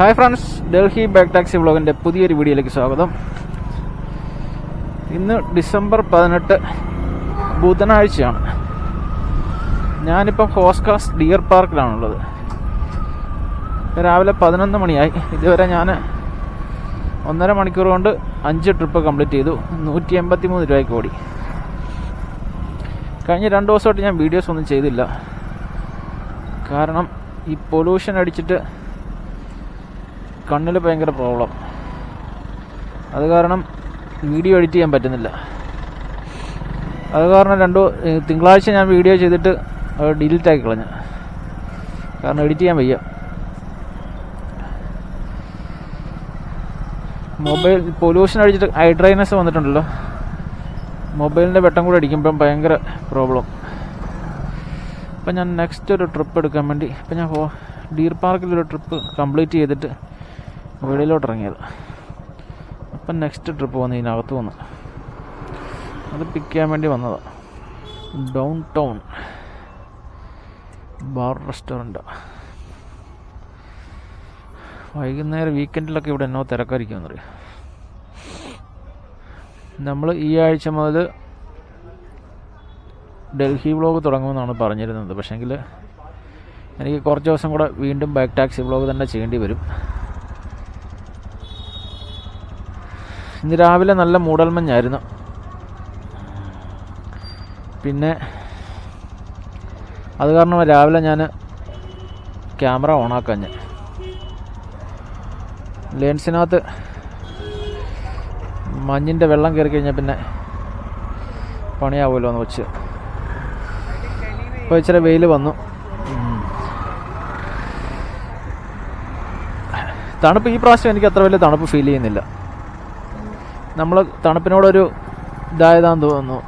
Hi friends Delhi back taxi വ്ളോഗിന്റെ പുതിയൊരു വീഡിയോയിലേക്ക് സ്വാഗതം. ഇന്ന് ഡിസംബർ പതിനെട്ട് ബുധനാഴ്ചയാണ്. ഞാനിപ്പം ഹോസ്കാസ് ഡിയർ പാർക്കിലാണുള്ളത്. രാവിലെ പതിനൊന്ന് മണിയായി. ഇതുവരെ ഞാൻ ഒന്നര മണിക്കൂർ കൊണ്ട് അഞ്ച് ട്രിപ്പ് കംപ്ലീറ്റ് ചെയ്തു. നൂറ്റി എൺപത്തി മൂന്ന് രൂപയ്ക്ക് ഓടി കഴിഞ്ഞ രണ്ട് ദിവസമായിട്ട് ഞാൻ വീഡിയോസ് ഒന്നും ചെയ്തില്ല. കാരണം ഈ പൊല്യൂഷൻ അടിച്ചിട്ട് കണ്ണിൽ ഭയങ്കര പ്രോബ്ലം അത് കാരണം വീഡിയോ എഡിറ്റ് ചെയ്യാൻ പറ്റുന്നില്ല. അത് കാരണം രണ്ടു തിങ്കളാഴ്ച ഞാൻ വീഡിയോ ചെയ്തിട്ട് ഡിലീറ്റ് ആക്കി കളഞ്ഞു. കാരണം എഡിറ്റ് ചെയ്യാൻ വയ്യ. മൊബൈൽ പൊല്യൂഷൻ അടിച്ചിട്ട് ഹൈഡ്രൈനസ് ഡ്രൈനസ് വന്നിട്ടുണ്ടല്ലോ. മൊബൈലിന്റെ വെട്ടം കൂടെ അടിക്കുമ്പം ഭയങ്കര പ്രോബ്ലം അപ്പം ഞാൻ നെക്സ്റ്റ് ഒരു ട്രിപ്പ് എടുക്കാൻ വേണ്ടി ഇപ്പം ഞാൻ ഡീർ പാർക്കിലൊരു ട്രിപ്പ് കംപ്ലീറ്റ് ചെയ്തിട്ട് വെളിയിലോട്ട് ഇറങ്ങിയത് അപ്പം നെക്സ്റ്റ് ട്രിപ്പ് വന്ന് ഇതിനകത്ത് വന്ന്. അത് പിക്ക് ചെയ്യാൻ വേണ്ടി വന്നതാണ് ഡൗൺ ടൗൺ ബാർ റെസ്റ്റോറന്റ് വൈകുന്നേരം വീക്കെൻഡിലൊക്കെ ഇവിടെ എന്നോ തിരക്കായിരിക്കും അറിയാം നമ്മൾ ഈ ആഴ്ച മുതൽ ഡൽഹി വ്ളോഗ് തുടങ്ങുമെന്നാണ് പറഞ്ഞിരുന്നത്. പക്ഷേങ്കിൽ എനിക്ക് കുറച്ച് ദിവസം കൂടെ വീണ്ടും ബൈക്ക് ടാക്സി വ്ളോഗ് തന്നെ ചെയ്യേണ്ടി വരും. ഇന്ന് രാവിലെ നല്ല മൂടൽമഞ്ഞായിരുന്നു. പിന്നെ അത് കാരണം രാവിലെ ഞാൻ ക്യാമറ ഓണാക്കാൻ ഞാൻ. ലെൻസിനകത്ത് മഞ്ഞിന്റെ വെള്ളം കയറി കഴിഞ്ഞാൽ പിന്നെ പണിയാവുമല്ലോ എന്ന് വെച്ച്. ഇപ്പോൾ ഇച്ചിരി വെയിൽ വന്നു. തണുപ്പ് ഈ പ്രാവശ്യം എനിക്ക് അത്ര വലിയ തണുപ്പ് ഫീൽ ചെയ്യുന്നില്ല. നമ്മൾ തണുപ്പിനോടൊരു ഇതായതാന്ന് തോന്നുന്നു.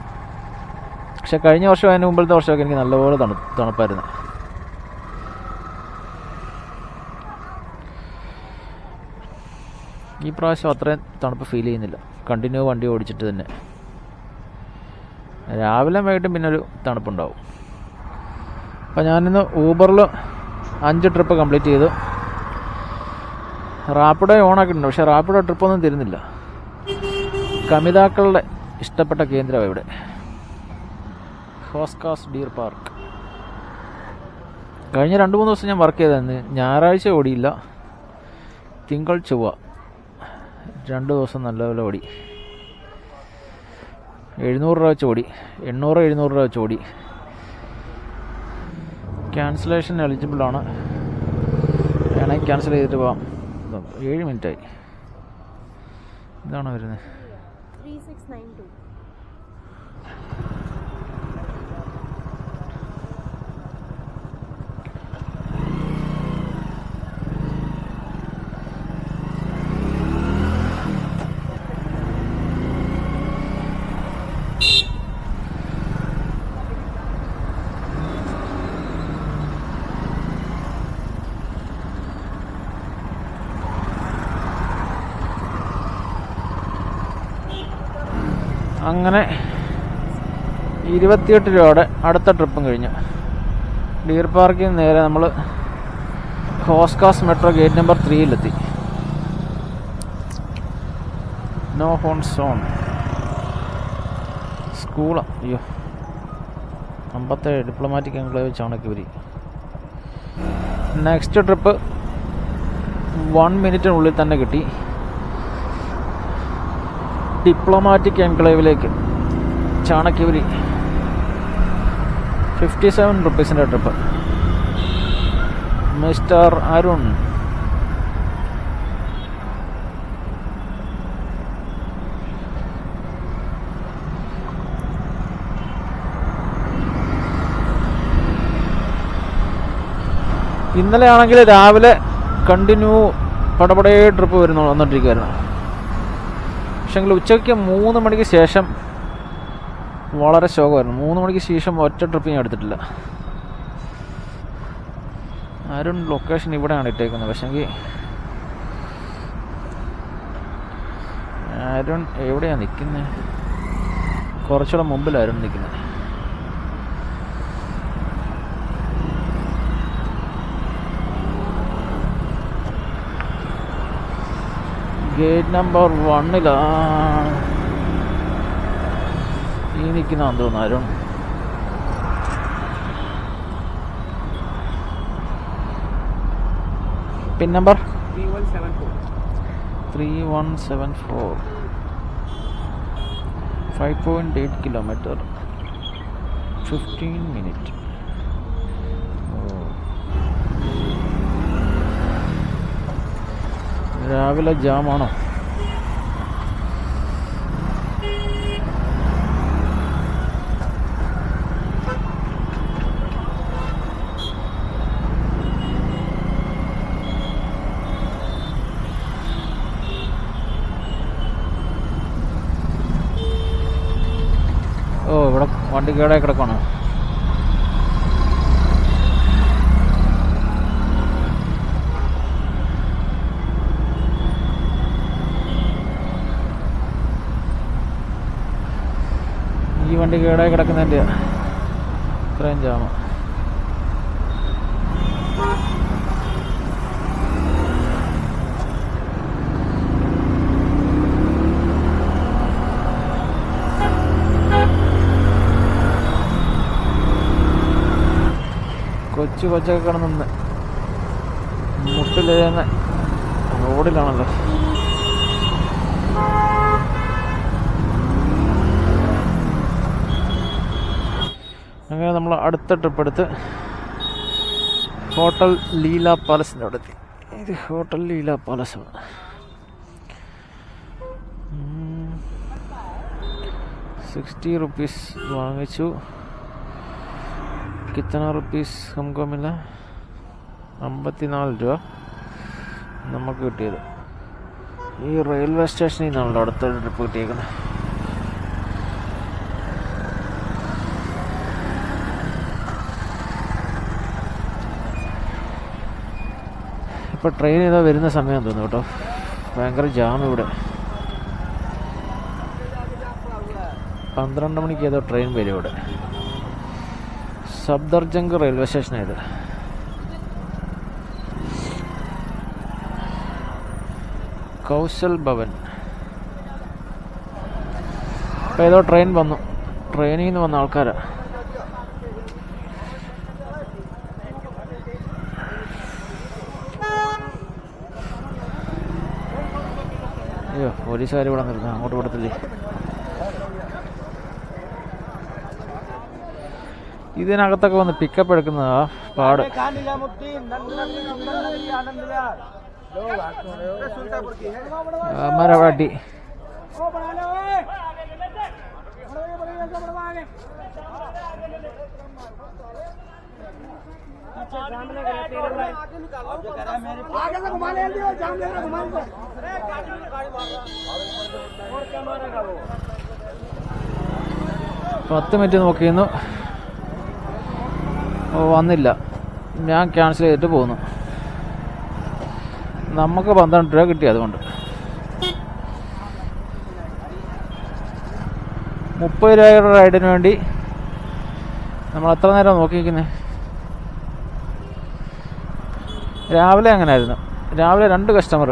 പക്ഷെ കഴിഞ്ഞ വർഷം അതിന് മുമ്പിലത്തെ വർഷമൊക്കെ എനിക്ക് നല്ലപോലെ തണു തണുപ്പായിരുന്നു. ഈ പ്രാവശ്യം അത്രയും തണുപ്പ് ഫീൽ ചെയ്യുന്നില്ല. കണ്ടിന്യൂ വണ്ടി ഓടിച്ചിട്ട് തന്നെ. രാവിലെ വൈകിട്ടും പിന്നെ ഒരു തണുപ്പുണ്ടാവും. അപ്പം ഞാനിന്ന് ഊബറിൽ അഞ്ച് ട്രിപ്പ് കംപ്ലീറ്റ് ചെയ്തു. റാപ്പിഡോ ഓണാക്കിയിട്ടുണ്ട്. പക്ഷേ റാപ്പിഡോ ട്രിപ്പൊന്നും തരുന്നില്ല. കമിതാക്കളുടെ ഇഷ്ടപ്പെട്ട കേന്ദ്രമാണ് ഇവിടെ ഹോസ്കാസ് ഡീർ പാർക്ക്. കഴിഞ്ഞ രണ്ട് മൂന്ന് ദിവസം ഞാൻ വർക്ക് ചെയ്തായിരുന്നു. ഞായറാഴ്ച ഓടിയില്ല. തിങ്കൾ ചൊവ്വ. രണ്ട് ദിവസം നല്ലപോലെ ഓടി. എഴുന്നൂറ് രൂപ വെച്ച് ഓടി. എണ്ണൂറ് എഴുന്നൂറ് രൂപ വെച്ച് ഓടി. ക്യാൻസലേഷൻ എലിജിബിൾ ആണ്. വേണമെങ്കിൽ ക്യാൻസൽ ചെയ്തിട്ട് പോവാം. ഏഴ് മിനിറ്റായി. ഇതാണോ വരുന്നത്? 9 2 അങ്ങനെ ഇരുപത്തിയെട്ട് രൂപയുടെ അടുത്ത ട്രിപ്പും കഴിഞ്ഞു. ഡീർ പാർക്കിൽ നിന്ന് നേരെ നമ്മൾ ഹോസ്കാസ് മെട്രോ ഗേറ്റ് നമ്പർ ത്രീയിലെത്തി. നോ ഹോൺ സോൺ സ്കൂളാ അയ്യോ. അമ്പത്തേഴ് diplomatic enclave Chanakyapuri next trip one മിനിറ്റിനുള്ളിൽ തന്നെ കിട്ടി. ഡിപ്ലോമാറ്റിക് എൻക്ലേവിലേക്ക് ചാണക്യപുരി. ഫിഫ്റ്റി സെവൻ റുപ്പീസിന്റെ ട്രിപ്പ് മിസ്റ്റർ അരുൺ. ഇന്നലെ ആണെങ്കിൽ രാവിലെ കണ്ടിന്യൂ പടപടേ ട്രിപ്പ് വരുന്നു വന്നിട്ടിരിക്കുമായിരുന്നു പക്ഷെങ്കിൽ ഉച്ചയ്ക്ക് മൂന്ന് മണിക്ക് ശേഷം വളരെ ശോകമായിരുന്നു. മൂന്ന് മണിക്ക് ശേഷം ഒറ്റ ട്രിപ്പ് ഞാൻ എടുത്തിട്ടില്ല. അരുൺ ലൊക്കേഷൻ ഇവിടെയാണ് ഇട്ടേക്കുന്നത്. പക്ഷെങ്കിൽ അരുൺ എവിടെയാണ് നിൽക്കുന്നത് കുറച്ചുകൂടെ മുമ്പിലായിരുന്നു നിൽക്കുന്നത് ഗേറ്റ് നമ്പർ വണ്ണിലാണ് ഈ നിൽക്കുന്ന തോന്നുന്നു Arun. Pin number. Three one seven four five point eight kilometre fifteen minute രാവിലെ ജാമാണോ? ഓ ഇവിടെ വണ്ടി കേടായി കിടക്കണോ വണ്ടി കേടായി കിടക്കുന്നതിന്റെ ഇത്രയും ജാമ. കൊച്ചു കൊച്ചൊക്കെ കിടന്നു മുട്ടിലേന്ന് റോഡിലാണല്ലോ അങ്ങനെ നമ്മൾ അടുത്ത ട്രിപ്പ് എടുത്ത് ഹോട്ടൽ ലീല പാലസിന്റെ അവിടെ എത്തി. ഇത് ഹോട്ടൽ ലീല പാലസാണ് സിക്സ്റ്റി റുപ്പീസ് വാങ്ങിച്ചു. കിത്തന റുപ്പീസ് മില അമ്പത്തിനാല് രൂപ നമുക്ക് കിട്ടിയത്. ഈ റെയിൽവേ സ്റ്റേഷനിൽ നിന്നാണല്ലോ അടുത്ത ട്രിപ്പ് കിട്ടിയേക്കുന്നത്. ഇപ്പോൾ ട്രെയിൻ ഏതോ വരുന്ന സമയം തോന്നുന്നു കേട്ടോ. ഭയങ്കര ജാം ഇവിടെ. പന്ത്രണ്ട് മണിക്ക് ഏതോ ട്രെയിൻ വരും ഇവിടെ. സബ്ദർജംഗ് റെയിൽവേ സ്റ്റേഷൻ ഇത് കൗശൽ ഭവൻ. ഇപ്പോൾ ഏതോ ട്രെയിൻ വന്നു. ട്രെയിനിൽ നിന്ന് വന്ന ആൾക്കാരാ. അയ്യോ പോലീസുകാർ ഇവിടെ നിർന്നു അങ്ങോട്ട് വിടത്തില്ലേ ഇതിനകത്തൊക്കെ വന്ന് പിക്കപ്പ് എടുക്കുന്നതാ പാട്. അമ്മാരെ घुमा പത്ത് മിനിറ്റ് നോക്കിയിരുന്നു. വന്നില്ല. ഞാൻ ക്യാൻസൽ ചെയ്തിട്ട് പോന്നു. നമുക്ക് പന്ത്രണ്ട് രൂപ കിട്ടി അതുകൊണ്ട്. മുപ്പത് രൂപയുടെ റൈഡിന് വേണ്ടി നമ്മൾ എത്ര നേരം നോക്കിയിരിക്കുന്നത് രാവിലെ അങ്ങനെ ആയിരുന്നു രാവിലെ രണ്ട് കസ്റ്റമർ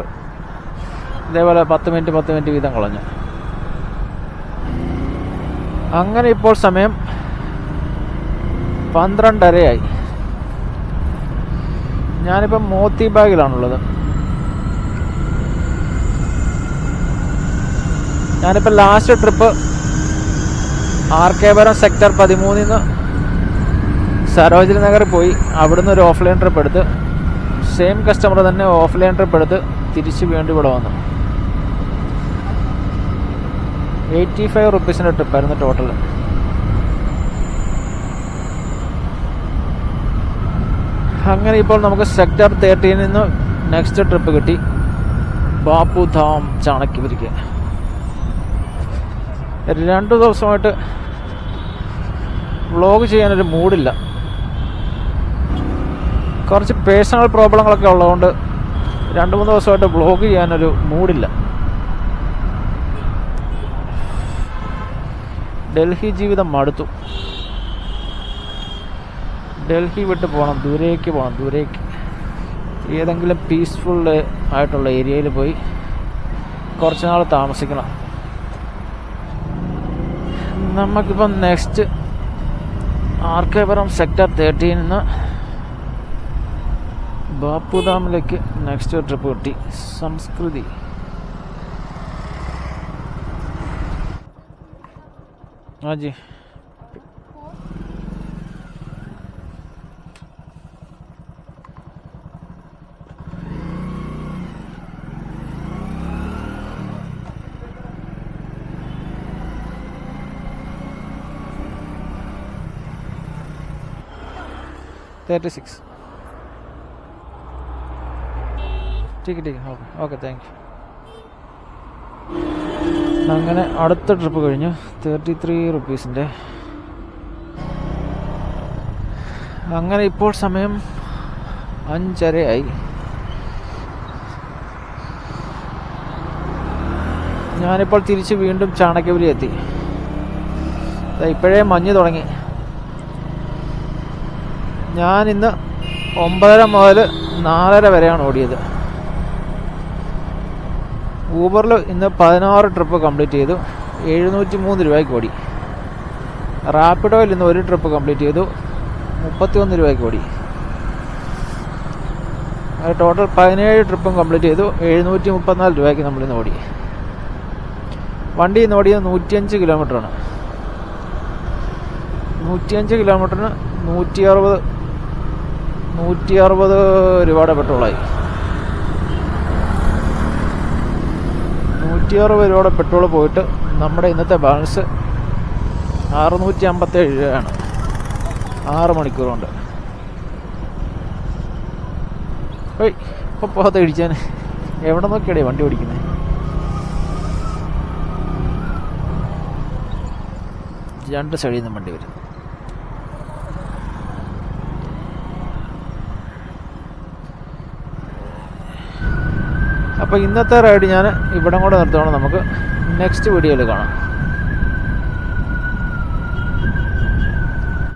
ഇതേപോലെ പത്ത് മിനിറ്റ് പത്ത് മിനിറ്റ് വീതം കളഞ്ഞു. അങ്ങനെ ഇപ്പോൾ സമയം പന്ത്രണ്ടരയായി. ഞാനിപ്പം മോത്തി ബാഗിലാണുള്ളത്. ഞാനിപ്പോൾ last trip R K Puram sector പതിമൂന്നിൽ നിന്ന് സരോജിനി നഗറിൽ പോയി. അവിടുന്ന് ഒരു ഓഫ്ലൈൻ ട്രിപ്പ് എടുത്ത് സെയിം കസ്റ്റമർ തന്നെ ഓഫ്ലൈൻ ട്രിപ്പ് എടുത്ത് തിരിച്ച് വീണ്ടും ഇവിടെ വന്നു. എയ്റ്റി ഫൈവ് റുപ്പീസിന്റെ ട്രിപ്പായിരുന്നു ടോട്ടൽ അങ്ങനെ ഇപ്പോൾ നമുക്ക് സെക്ടർ തേർട്ടിയിൽ നിന്ന് നെക്സ്റ്റ് ട്രിപ്പ് കിട്ടി. ബാപ്പു ധാം ചാണക്യപുരിക്ക് രണ്ട് ദിവസമായിട്ട് വ്ളോഗ് ചെയ്യാനൊരു മൂഡില്ല കുറച്ച് പേഴ്സണൽ പ്രോബ്ലങ്ങളൊക്കെ ഉള്ളതുകൊണ്ട് രണ്ട് മൂന്ന് ദിവസമായിട്ട് ബ്ലോഗ് ചെയ്യാനൊരു മൂഡില്ല. ഡൽഹി ജീവിതം മടുത്തു. ഡൽഹി വിട്ട് പോകണം ദൂരേക്ക് പോകണം ദൂരേക്ക്. ഏതെങ്കിലും പീസ്ഫുൾ ആയിട്ടുള്ള ഏരിയയിൽ പോയി കുറച്ച് നാൾ താമസിക്കണം. നമുക്കിപ്പം നെക്സ്റ്റ് ആർക്കേപുരം സെക്ടർ തേർട്ടീനിൽ നിന്ന് ബാപ്പുദാമിലേക്ക് നെക്സ്റ്റ് ട്രിപ്പ് കിട്ടി സംസ്കൃതി. हाँ जी തേർട്ടി സിക്സ് ठीक है ठीक है ഓക്കെ ഓക്കെ താങ്ക് യു അങ്ങനെ അടുത്ത ട്രിപ്പ് കഴിഞ്ഞു തേർട്ടി ത്രീ റുപ്പീസിൻ്റെ അങ്ങനെ ഇപ്പോൾ സമയം അഞ്ചരയായി ഞാനിപ്പോൾ തിരിച്ച് വീണ്ടും ചാണക്യപുരി എത്തി ദാ ഇപ്പോഴേ മഞ്ഞ് തുടങ്ങി ഞാൻ ഇന്ന് ഒമ്പതര മുതൽ നാലര വരെയാണ് ഓടിയത് ഊബറിൽ ഇന്ന് പതിനാറ് ട്രിപ്പ് കംപ്ലീറ്റ് ചെയ്തു. എഴുന്നൂറ്റി മൂന്ന് രൂപയ്ക്ക് ഓടി. റാപ്പിഡോയിൽ ഇന്ന് ഒരു ട്രിപ്പ് കംപ്ലീറ്റ് ചെയ്തു. മുപ്പത്തി ഒന്ന് രൂപയ്ക്ക് ഓടി. ടോട്ടൽ പതിനേഴ് ട്രിപ്പും കംപ്ലീറ്റ് ചെയ്തു. എഴുന്നൂറ്റി മുപ്പത്തിനാല് രൂപയ്ക്ക് നമ്മൾ ഇന്ന് ഓടി. വണ്ടി ഇന്ന് ഓടിയത് നൂറ്റിയഞ്ച് കിലോമീറ്ററാണ് നൂറ്റിയഞ്ച് കിലോമീറ്ററിന് നൂറ്റി അറുപത് നൂറ്റി അറുപത് രൂപയുടെ പെട്രോളായി നൂറ്റി അറുപത് രൂപയുടെ പെട്രോൾ പോയിട്ട് നമ്മുടെ ഇന്നത്തെ ബാലൻസ് അറുന്നൂറ്റി അമ്പത്തേഴ് രൂപയാണ്. ആറ് മണിക്കൂർ കൊണ്ട് ഓയ് ഇപ്പോൾ പോകാത്ത ഇടിച്ചാൻ എവിടെ നോക്കിയാടേ വണ്ടി ഓടിക്കുന്നത് രണ്ട് സൈഡിൽ നിന്നും വണ്ടി വരും. അപ്പോൾ ഇന്നത്തെ റൈഡ് ഞാൻ ഇവിടെ കൂടെ നിർത്തുകയാണ്. നമുക്ക് നെക്സ്റ്റ് വീഡിയോയിൽ കാണാം.